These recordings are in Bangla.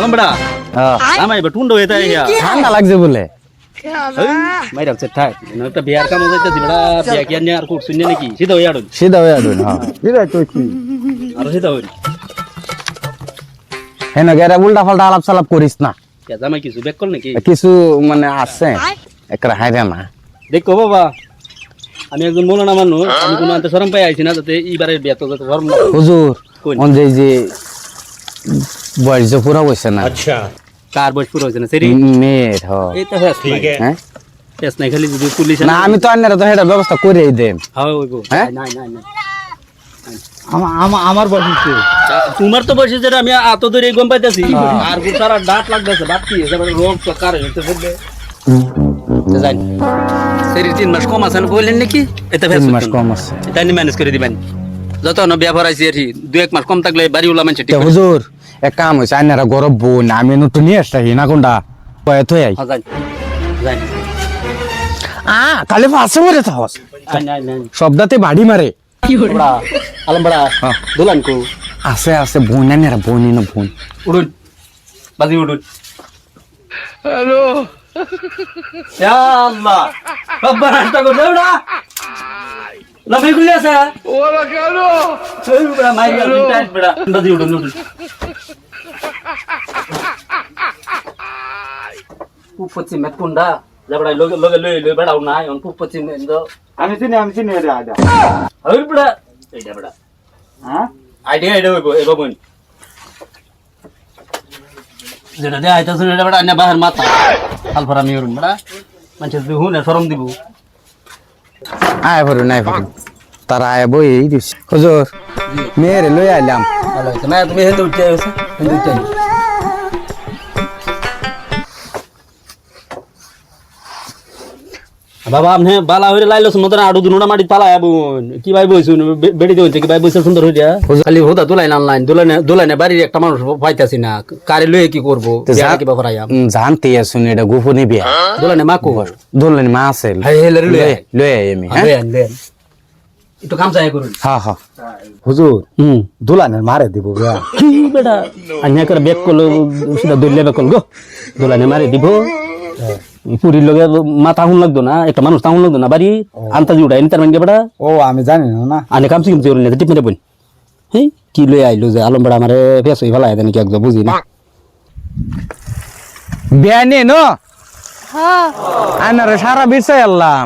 আলম। আমার এবার টুন্ড হয়ে তাই ঠান্ডা লাগছে বলে? মাই রাখছে ঠাক একটা বিয়ার কাম হইতাছি বড়া বিয়া কি আর করছুন নাকি? সিধা হয়ে আড়ুন। সিধা হয়ে আদুন হ্যাঁ। এটা তো কি আর সিধা হই হেন গেরা উল্টা ফাল্টা আলাপ সালাপ করিস না। জামাই কিছু বেক নাকি? কিছু মানে আছে একরা হাইরে না দেখো বাবা আমি একজন মৌলানা মানুষ আমি কোনো আনতে শরম পাই আইছি না যাতে এইবারে বিয়া তো যাতে শরম না। হুজুর কোন? যে যে বয়স পুরা বসে না। কার বয়স পুরো হয়েছে না? সেরি মেয়ের হ। এই হ্যাঁ ঠিক হ্যাঁ? পেস নাই খালি যদি পুলিশ না আমি তো আন্নারা তো সেটা ব্যবস্থা করে দেম। হ্যাঁ ওইবো হ্যাঁ? আমার আমার তোমার তো বয়স যেটা আমি আত ধরে গম পাইতেছি। আর সারা ডাট লাগতেছে বাদ কি? রোগ তো কার হইতে ফেলবে তিন মাস কম আছে না বললেন নাকি? এটা তিন মাস কম আছে। এটা নি ম্যানেজ করে দিবেন। যত না আর দু এক মাস কম থাকলে বাড়ি ওলা মানুষ ঠিক হুজুর এক কাম হয়েছে আন্নারা গরব বোন আমি নতুন নিয়ে আসছি না কোনটা কয়ে তো আই হ্যাঁ যাই। যাই। আ কালে মরে থাকস শব্দাতে বাড়ি মারে বড়া আলম বড়া। দুলান কো আছে আছে বোন আন্নারা বোন না বোন। উড়ুন বাজি উড়ুন হ্যালো ইয়া আল্লাহ। বাবার হাসটা করে বড়া লম্বা গুলি আছে? ওরা কেন? এই বড়া মাই গেল টাইট বড়া বাজি উড়ুন উড়ুন পুপচি মেকুন্ডা যাবড়া লগে লগে লই লই বড়া না অন পুপচি মেন্দো আমি চিনি আমি চিনি এটা এটা। হই বড়া এইটা বড়া। হ্যাঁ? আইডিয়া এটা হইব এবার বোন যেটা দেয়া আইতাছে এটা বড় আন্না বাহার মাথা। আলফারা মিয়রুন বড়। মানুষ দিহু না শরম দিব। আয় ভরু নাই ভরু তারা আয় বই এই দিস হুজুর মেয়েরে লই আইলাম। ভালো না তুমি হেন্দে উঠতে আইছো হেন্দে উঠতে বাবা আপনি বালা হইরে লাইলো সুন্দর আড়ু দুনুটা মাটি পালা বোন কি ভাই বইছুন বেড়ি দিতে কি ভাই বইছে সুন্দর হইয়া? খালি হোদা দুলাইন অনলাইন দুলাইনে দুলাইনে বাড়ির একটা মানুষ পাইতাছি না। কারে লয়ে কি করব? কি বাবা রাইয়া জানতে আসুন এটা গোপনে বিয়া। দুলাইনে মা কো? দোলেন মা আছে। লরে লয়ে আমি হ্যাঁ একটু কাম চাই করুন। হ্যাঁ হ্যাঁ হুজুর হুম। দুলানের মারে দিব কি বেটা? আন্যা করে বেক করল সেটা দলিয়া বেক করল দোলানে মারে দিব। পুরীর লগে মাথা হুন লাগতো না একটা মানুষ তাহুন লাগতো না বাড়ি আন্তাজি উঠাই তার মানে বেটা? ও আমি জানি না না। আনে কাম সিম চলে টিপ মেরে বোন হেই কি লই আইলো যে আলম বেড়া আমারে ফেস হই ফেলাই দেন একদম বুঝি না। বিয়া নিয়ে ন? আনারে সারা বিরসাই আল্লাম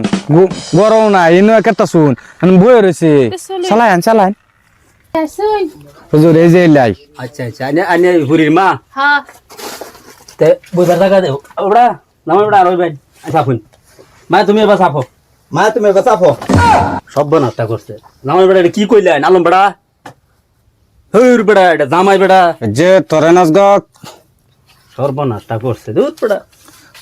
গরম না ইনো একটা শুন বই রয়েছে। চালান চালান হুজুর এই যে লাই আচ্ছা আচ্ছা আনে আনে হুরির মা। হ্যাঁ। তে বুঝার টাকা দে। ওড়া নাম বেড়া রই ভাই আচ্ছা ফুন মা তুমি এবার সাফো মা তুমি বাঁচাফো সব নাস্তা করছে। নামের বেড়া এটা কি কইলেন আলম বেড়া? হইর বেড়া এটা জামাই বেড়া। যে তোরে নাচ গ সর্বনাশটা করছে। দুধ বেড়া।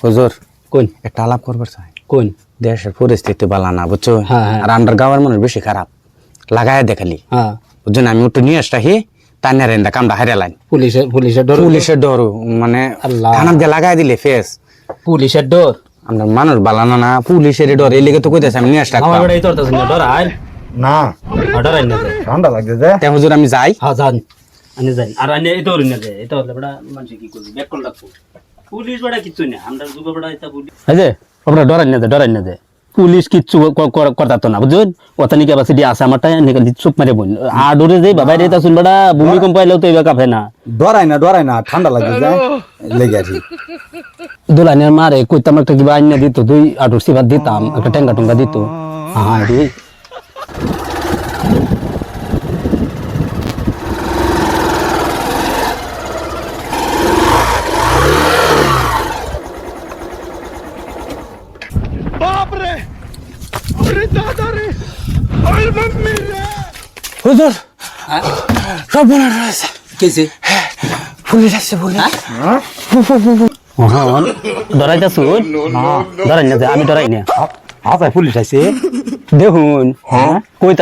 হুজুর কোন? একটা আলাপ করবার চাই। কোন? দেশের পরিস্থিতি বালা না বুঝছ? হ্যাঁ, হ্যাঁ। আর আন্ডার গাওয়ার মানুষ বেশি খারাপ। লাগায় দেখালি হ্যাঁ। বুঝছেন আমি একটু নিয়ে আসটা হি তার নেরেন কামটা হারিয়ে লাইন। পুলিশে পুলিশের ডর। পুলিশের ডর মানে আল্লাহ। দিয়ে লাগাই দিলে ফেস। পুলিশের ডর। আমরা মানুষ বালানো না পুলিশের ডর এই লেগে তো কইতেছে আমি নিয়ে আসটা আমার বেড়া এই তোর না ডর আই না। ডর আই না ঠান্ডা লাগছে যে। তে হুজুর আমি যাই। হ্যাঁ যান। আনে যান আর আনে এই তোর না যায় এই তোর বেড়া মানুষ কি করবে? ব্যাক কল রাখব। পুলিশ বেড়া কিচ্ছু না আমরা যুব বেড়া এটা পুলিশ এই ওরা ডর না যায় না পুলিশ কিচ্ছু করতা না বুঝুন ওটা নিকে বাসি দিয়ে আসে আমারটা নিকে চুপ মারে বল আর ডরে বাবা রে তা শুন বেড়া ভূমিকম্প আইলেও তো এবার কাফে না। ডরাই না ডরাই না ঠান্ডা লেগে আছি। দুলানের মারে কইতাম একটা কিবা আইনা দিত দুই আটুর সিবার দিতাম একটা টেঙ্গা টুঙ্গা দিত। হ্যাঁ রে হুজুর সব মনে রয়েছে। কেছে পুলিশ আসছে পুলিশ। হ্যাঁ? ডরাইতা শুন ডরাই না আমি ডরাই না আচ্ছা পুলিশ আছে দেখুন। কইতা